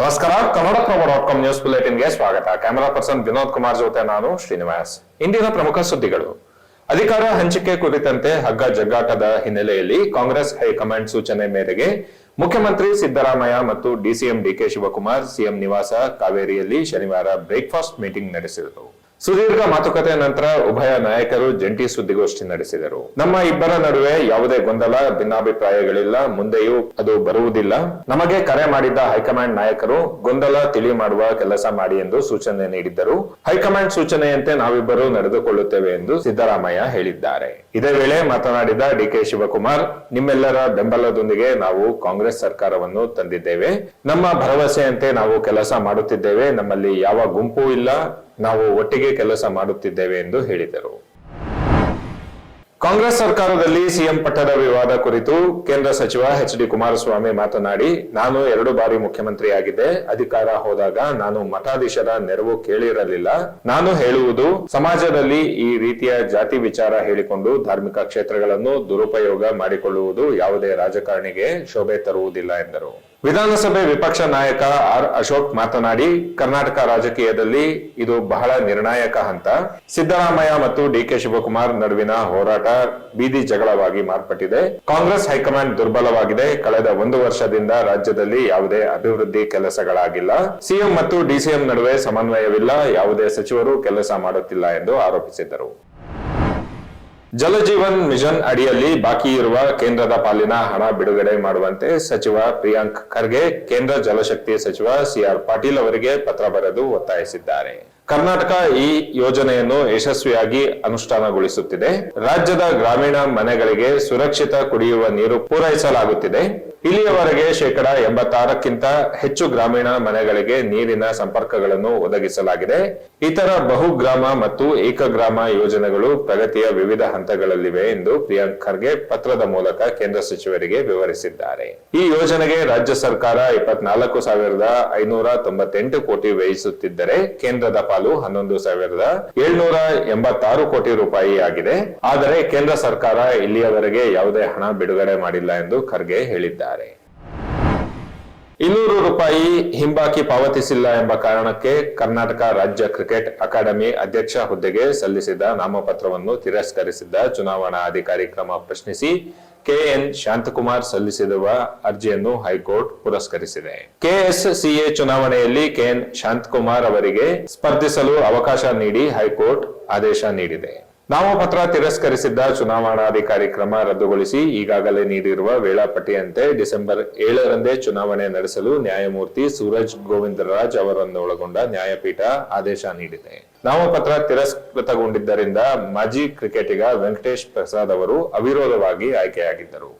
ನಮಸ್ಕಾರ Kannadaprabha dot com news ಬುಲೆಟಿನ್ಗೆ ಸ್ವಾಗತ. ಕ್ಯಾಮೆರಾ ಪರ್ಸನ್ ವಿನೋದ್ ಕುಮಾರ್ ಜೊತೆ ನಾನು ಶ್ರೀನಿವಾಸ್. ಇಂದಿನ ಪ್ರಮುಖ ಸುದ್ದಿಗಳು. ಅಧಿಕಾರ ಹಂಚಿಕೆ ಕುರಿತಂತೆ ಹಗ್ಗ ಜಗ್ಗಾಟದ ಹಿನ್ನೆಲೆಯಲ್ಲಿ ಕಾಂಗ್ರೆಸ್ ಹೈಕಮಾಂಡ್ ಸೂಚನೆ ಮೇರೆಗೆ ಮುಖ್ಯಮಂತ್ರಿ ಸಿದ್ದರಾಮಯ್ಯ ಮತ್ತು ಡಿಸಿಎಂ ಡಿಕೆ ಶಿವಕುಮಾರ್ ಸಿಎಂ ನಿವಾಸ ಕಾವೇರಿಯಲ್ಲಿ ಶನಿವಾರ ಬ್ರೇಕ್ಫಾಸ್ಟ್ ಮೀಟಿಂಗ್ ನಡೆಸಿದರು. ಸುದೀರ್ಘ ಮಾತುಕತೆ ನಂತರ ಉಭಯ ನಾಯಕರು ಜಂಟಿ ಸುದ್ದಿಗೋಷ್ಠಿ ನಡೆಸಿದರು. ನಮ್ಮ ಇಬ್ಬರ ನಡುವೆ ಯಾವುದೇ ಗೊಂದಲ, ಭಿನ್ನಾಭಿಪ್ರಾಯಗಳಿಲ್ಲ. ಮುಂದೆಯೂ ಅದು ಬರುವುದಿಲ್ಲ. ನಮಗೆ ಕರೆ ಮಾಡಿದ್ದ ಹೈಕಮಾಂಡ್ ನಾಯಕರು, ಗೊಂದಲ ತಿಳಿ ಮಾಡುವ ಕೆಲಸ ಮಾಡಿ ಎಂದು ಸೂಚನೆ ನೀಡಿದ್ದರು. ಹೈಕಮಾಂಡ್ ಸೂಚನೆಯಂತೆ ನಾವಿಬ್ಬರು ನಡೆದುಕೊಳ್ಳುತ್ತೇವೆ ಎಂದು ಸಿದ್ದರಾಮಯ್ಯ ಹೇಳಿದ್ದಾರೆ. ಇದೇ ವೇಳೆ ಮಾತನಾಡಿದ ಡಿಕೆ ಶಿವಕುಮಾರ್, ನಿಮ್ಮೆಲ್ಲರ ಬೆಂಬಲದೊಂದಿಗೆ ನಾವು ಕಾಂಗ್ರೆಸ್ ಸರ್ಕಾರವನ್ನು ತಂದಿದ್ದೇವೆ. ನಮ್ಮ ಭರವಸೆಯಂತೆ ನಾವು ಕೆಲಸ ಮಾಡುತ್ತಿದ್ದೇವೆ. ನಮ್ಮಲ್ಲಿ ಯಾವ ಗುಂಪು ಇಲ್ಲ. ನಾವು ಒಟ್ಟಿಗೆ ಕೆಲಸ ಮಾಡುತ್ತಿದ್ದೇವೆ ಎಂದು ಹೇಳಿದರು. ಕಾಂಗ್ರೆಸ್ ಸರ್ಕಾರದಲ್ಲಿ ಸಿಎಂ ಪಟ್ಟದ ವಿವಾದ ಕುರಿತು ಕೇಂದ್ರ ಸಚಿವ ಎಚ್ ಡಿ ಕುಮಾರಸ್ವಾಮಿ ಮಾತನಾಡಿ, ನಾನು ಎರಡು ಬಾರಿ ಮುಖ್ಯಮಂತ್ರಿಯಾಗಿದ್ದೆ ಅಧಿಕಾರ ಹೋದಾಗ ನಾನು ಮಠಾಧೀಶರ ನೆರವು ಕೇಳಿರಲಿಲ್ಲ. ನಾನು ಹೇಳುವುದು, ಸಮಾಜದಲ್ಲಿ ಈ ರೀತಿಯ ಜಾತಿ ವಿಚಾರ ಹೇಳಿಕೊಂಡು ಧಾರ್ಮಿಕ ಕ್ಷೇತ್ರಗಳನ್ನು ದುರುಪಯೋಗ ಮಾಡಿಕೊಳ್ಳುವುದು ಯಾವುದೇ ರಾಜಕಾರಣಿಗೆ ಶೋಭೆ ತರುವುದಿಲ್ಲ ಎಂದರು. ವಿಧಾನಸಭೆ ವಿಪಕ್ಷ ನಾಯಕ ಆರ್ ಅಶೋಕ್ ಮಾತನಾಡಿ, ಕರ್ನಾಟಕ ರಾಜಕೀಯದಲ್ಲಿ ಇದು ಬಹಳ ನಿರ್ಣಾಯಕ ಹಂತ. ಸಿದ್ದರಾಮಯ್ಯ ಮತ್ತು ಡಿಕೆ ಶಿವಕುಮಾರ್ ನಡುವಿನ ಹೋರಾಟ ಬೀದಿ ಜಗಳವಾಗಿ ಮಾರ್ಪಟ್ಟಿದೆ. ಕಾಂಗ್ರೆಸ್ ಹೈಕಮಾಂಡ್ ದುರ್ಬಲವಾಗಿದೆ. ಕಳೆದ ಒಂದು ವರ್ಷದಿಂದ ರಾಜ್ಯದಲ್ಲಿ ಯಾವುದೇ ಅಭಿವೃದ್ಧಿ ಕೆಲಸಗಳಾಗಿಲ್ಲ. ಸಿಎಂ ಮತ್ತು ಡಿಸಿಎಂ ನಡುವೆ ಸಮನ್ವಯವಿಲ್ಲ. ಯಾವುದೇ ಸಚಿವರು ಕೆಲಸ ಮಾಡುತ್ತಿಲ್ಲ ಎಂದು ಆರೋಪಿಸಿದರು ಜಲಜೀವನ್ ಮಿಷನ್ ಅಡಿಯಲ್ಲಿ ಬಾಕಿ ಇರುವ ಕೇಂದ್ರದ ಪಾಲಿನ ಹಣ ಬಿಡುಗಡೆ ಮಾಡುವಂತೆ ಸಚಿವ ಪ್ರಿಯಾಂಕ್ ಖರ್ಗೆ, ಕೇಂದ್ರ ಜಲಶಕ್ತಿ ಸಚಿವ ಸಿಆರ್ ಪಾಟೀಲ್ ಅವರಿಗೆ ಪತ್ರ ಬರೆದು ಒತ್ತಾಯಿಸಿದ್ದಾರೆ. ಕರ್ನಾಟಕ ಈ ಯೋಜನೆಯನ್ನು ಯಶಸ್ವಿಯಾಗಿ ಅನುಷ್ಠಾನಗೊಳಿಸುತ್ತಿದೆ. ರಾಜ್ಯದ ಗ್ರಾಮೀಣ ಮನೆಗಳಿಗೆ ಸುರಕ್ಷಿತ ಕುಡಿಯುವ ನೀರು ಪೂರೈಸಲಾಗುತ್ತಿದೆ. ಇಲ್ಲಿಯವರೆಗೆ ಶೇಕಡ ಎಂಬತ್ತಾರಕ್ಕಿಂತ ಹೆಚ್ಚು ಗ್ರಾಮೀಣ ಮನೆಗಳಿಗೆ ನೀರಿನ ಸಂಪರ್ಕಗಳನ್ನು ಒದಗಿಸಲಾಗಿದೆ. ಇತರ ಬಹುಗ್ರಾಮ ಮತ್ತು ಏಕಗ್ರಾಮ ಯೋಜನೆಗಳು ಪ್ರಗತಿಯ ವಿವಿಧ ಹಂತಗಳಲ್ಲಿವೆ ಎಂದು ಪ್ರಿಯಾಂಕ್ ಖರ್ಗೆ ಪತ್ರದ ಮೂಲಕ ಕೇಂದ್ರ ಸಚಿವರಿಗೆ ವಿವರಿಸಿದ್ದಾರೆ. ಈ ಯೋಜನೆಗೆ ರಾಜ್ಯ ಸರ್ಕಾರ ಇಪ್ಪತ್ನಾಲ್ಕು ಸಾವಿರದ ಐನೂರ ತೊಂಬತ್ತೆಂಟು ಕೋಟಿ ವ್ಯಯಿಸುತ್ತಿದ್ದರೆ ಕೇಂದ್ರದ ಪಾಲು ಹನ್ನೊಂದು ಸಾವಿರದ ಏಳ್ನೂರ ಎಂಬತ್ತಾರು ಕೋಟಿ ರೂಪಾಯಿ ಆಗಿದೆ. ಆದರೆ ಕೇಂದ್ರ ಸರ್ಕಾರ ಇಲ್ಲಿಯವರೆಗೆ ಯಾವುದೇ ಹಣ ಬಿಡುಗಡೆ ಮಾಡಿಲ್ಲ ಎಂದು ಖರ್ಗೆ ಹೇಳಿದ್ದಾರೆ. ಇನ್ನೂರು ರೂಪಾಯಿ ಹಿಂಬಾಕಿ ಪಾವತಿಸಿಲ್ಲ ಎಂಬ ಕಾರಣಕ್ಕೆ ಕರ್ನಾಟಕ ರಾಜ್ಯ ಕ್ರಿಕೆಟ್ ಅಕಾಡೆಮಿ ಅಧ್ಯಕ್ಷ ಹುದ್ದೆಗೆ ಸಲ್ಲಿಸಿದ ನಾಮಪತ್ರವನ್ನು ತಿರಸ್ಕರಿಸಿದ್ದ ಚುನಾವಣಾ ಅಧಿಕಾರಿ ಕ್ರಮ ಪ್ರಶ್ನಿಸಿ ಕೆಎನ್ ಶಾಂತಕುಮಾರ್ ಸಲ್ಲಿಸಿರುವ ಅರ್ಜಿಯನ್ನು ಹೈಕೋರ್ಟ್ ಪುರಸ್ಕರಿಸಿದೆ. ಕೆಎಸ್ಸಿಎ ಚುನಾವಣೆಯಲ್ಲಿ ಕೆಎನ್ ಶಾಂತಕುಮಾರ್ ಅವರಿಗೆ ಸ್ಪರ್ಧಿಸಲು ಅವಕಾಶ ನೀಡಿ ಹೈಕೋರ್ಟ್ ಆದೇಶ ನೀಡಿದೆ. ನಾಮಪತ್ರ ತಿರಸ್ಕರಿಸಿದ್ದ ಚುನಾವಣಾಧಿಕಾರಿ ಕ್ರಮ ರದ್ದುಗೊಳಿಸಿ ಈಗಾಗಲೇ ನೀಡಿರುವ ವೇಳಾಪಟ್ಟಿಯಂತೆ ಡಿಸೆಂಬರ್ ಏಳರಂದೇ ಚುನಾವಣೆ ನಡೆಸಲು ನ್ಯಾಯಮೂರ್ತಿ ಸೂರಜ್ ಗೋವಿಂದರಾಜ್ ಅವರನ್ನೊಳಗೊಂಡ ನ್ಯಾಯಪೀಠ ಆದೇಶ ನೀಡಿದೆ. ನಾಮಪತ್ರ ತಿರಸ್ಕೃತಗೊಂಡಿದ್ದರಿಂದ ಮಾಜಿ ಕ್ರಿಕೆಟಿಗ ವೆಂಕಟೇಶ್ ಪ್ರಸಾದ್ ಅವರು ಅವಿರೋಧವಾಗಿ ಆಯ್ಕೆಯಾಗಿದ್ದರು.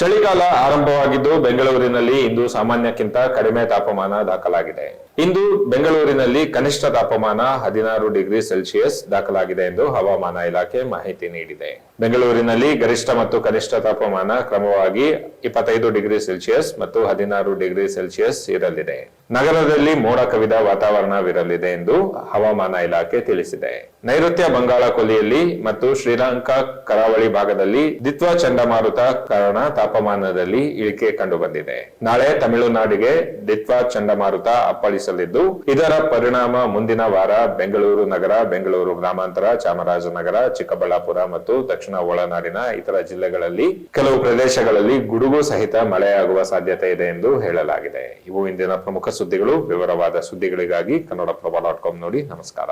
ಚಳಿಗಾಲ ಆರಂಭವಾಗಿದ್ದು ಬೆಂಗಳೂರಿನಲ್ಲಿ ಇಂದು ಸಾಮಾನ್ಯಕ್ಕಿಂತ ಕಡಿಮೆ ತಾಪಮಾನ ದಾಖಲಾಗಿದೆ. ಇಂದು ಬೆಂಗಳೂರಿನಲ್ಲಿ ಕನಿಷ್ಠ ತಾಪಮಾನ ಹದಿನಾರು ಡಿಗ್ರಿ ಸೆಲ್ಸಿಯಸ್ ದಾಖಲಾಗಿದೆ ಎಂದು ಹವಾಮಾನ ಇಲಾಖೆ ಮಾಹಿತಿ ನೀಡಿದೆ. ಬೆಂಗಳೂರಿನಲ್ಲಿ ಗರಿಷ್ಠ ಮತ್ತು ಕನಿಷ್ಠ ತಾಪಮಾನ ಕ್ರಮವಾಗಿ ಇಪ್ಪತ್ತೈದು ಡಿಗ್ರಿ ಸೆಲ್ಸಿಯಸ್ ಮತ್ತು ಹದಿನಾರು ಡಿಗ್ರಿ ಸೆಲ್ಸಿಯಸ್ ಇರಲಿದೆ. ನಗರದಲ್ಲಿ ಮೋಡ ಕವಿದ ವಾತಾವರಣವಿರಲಿದೆ ಎಂದು ಹವಾಮಾನ ಇಲಾಖೆ ತಿಳಿಸಿದೆ. ನೈಋತ್ಯ ಬಂಗಾಳ ಕೊಲ್ಲಿಯಲ್ಲಿ ಮತ್ತು ಶ್ರೀಲಂಕಾ ಕರಾವಳಿ ಭಾಗದಲ್ಲಿ ದಿತ್ವ ಚಂಡಮಾರುತ ಕಾರಣ ತಾಪಮಾನದಲ್ಲಿ ಇಳಿಕೆ ಕಂಡುಬಂದಿದೆ. ನಾಳೆ ತಮಿಳುನಾಡಿಗೆ ದಿತ್ವ ಚಂಡಮಾರುತ ಅಪ್ಪಳಿಸಲಿದ್ದು, ಇದರ ಪರಿಣಾಮ ಮುಂದಿನ ವಾರ ಬೆಂಗಳೂರು ನಗರ, ಬೆಂಗಳೂರು ಗ್ರಾಮಾಂತರ, ಚಾಮರಾಜನಗರ, ಚಿಕ್ಕಬಳ್ಳಾಪುರ ಮತ್ತು ದಕ್ಷಿಣ ಒಳನಾಡಿನ ಇತರ ಜಿಲ್ಲೆಗಳಲ್ಲಿ ಕೆಲವು ಪ್ರದೇಶಗಳಲ್ಲಿ ಗುಡುಗು ಸಹಿತ ಮಳೆಯಾಗುವ ಸಾಧ್ಯತೆ ಇದೆ ಎಂದು ಹೇಳಲಾಗಿದೆ. ಇವು ಇಂದಿನ ಪ್ರಮುಖ ಸುದ್ದಿಗಳು. ವಿವರವಾದ ಸುದ್ದಿಗಳಿಗಾಗಿ ಕನ್ನಡಪ್ರಭ ಡಾಟ್ ಕಾಮ್ ನೋಡಿ ನಮಸ್ಕಾರ.